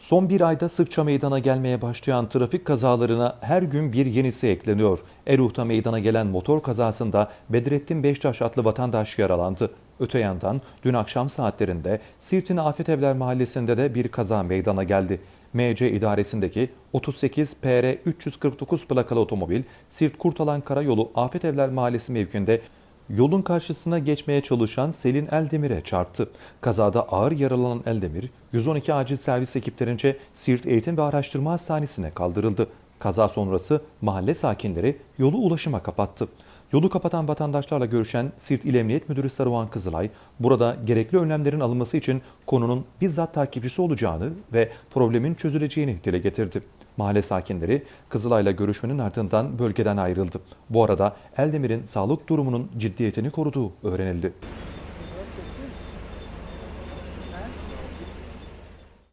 Son bir ayda sıkça meydana gelmeye başlayan trafik kazalarına her gün bir yenisi ekleniyor. Eruh'ta meydana gelen motor kazasında Bedrettin Beştaş adlı vatandaş yaralandı. Öte yandan dün akşam saatlerinde Sirt'in Afet Evler Mahallesi'nde de bir kaza meydana geldi. MC idaresindeki 38 PR 349 plakalı otomobil Sirt Kurtalan Karayolu Afet Evler Mahallesi mevkinde yolun karşısına geçmeye çalışan Selin Eldemir'e çarptı. Kazada ağır yaralanan Eldemir, 112 acil servis ekiplerince Siirt Eğitim ve Araştırma Hastanesi'ne kaldırıldı. Kaza sonrası mahalle sakinleri yolu ulaşıma kapattı. Yolu kapatan vatandaşlarla görüşen Siirt İl Emniyet Müdürü Saruhan Kızılay, burada gerekli önlemlerin alınması için konunun bizzat takipçisi olacağını ve problemin çözüleceğini dile getirdi. Mahalle sakinleri Kızılay'la görüşmenin ardından bölgeden ayrıldı. Bu arada Eldemir'in sağlık durumunun ciddiyetini koruduğu öğrenildi.